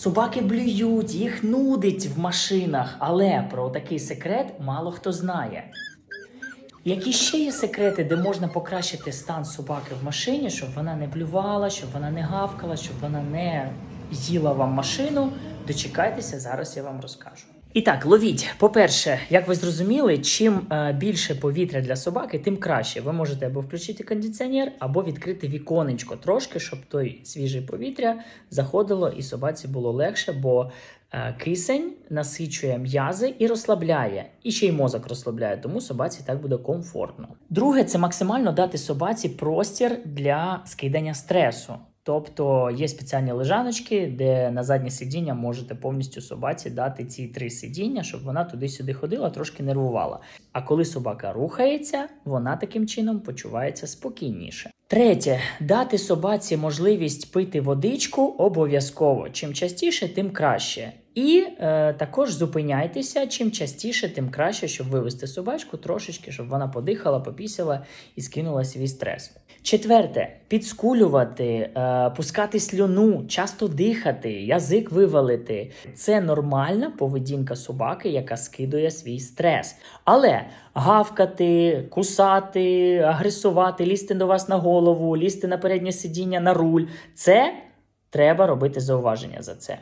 Собаки блюють, їх нудить в машинах, але про такий секрет мало хто знає. Які ще є секрети, де можна покращити стан собаки в машині, щоб вона не блювала, щоб вона не гавкала, щоб вона не їла вам машину? Дочекайтеся, зараз я вам розкажу. І так, ловіть. По-перше, як ви зрозуміли, чим е, більше повітря для собаки, тим краще. Ви можете або включити кондиціонер, або відкрити віконечко трошки, щоб той свіже повітря заходило і собаці було легше, бо е, кисень насичує м'язи і розслабляє, і ще й мозок розслабляє, тому собаці так буде комфортно. Друге, це максимально дати собаці простір для скидання стресу. Тобто є спеціальні лежаночки, де на заднє сидіння можете повністю собаці дати ці три сидіння, щоб вона туди-сюди ходила, трошки нервувала. А коли собака рухається, вона таким чином почувається спокійніше. Третє, дати собаці можливість пити водичку обов'язково. Чим частіше, тим краще. І е, також зупиняйтеся. Чим частіше, тим краще, щоб вивести собачку трошечки, щоб вона подихала, попісила і скинула свій стрес. Четверте, підскулювати, е, пускати слюну, часто дихати, язик вивалити. Це нормальна поведінка собаки, яка скидує свій стрес. Але гавкати, кусати, агресувати, лізти до вас на голову, лізти на переднє сидіння на руль це треба робити зауваження за це.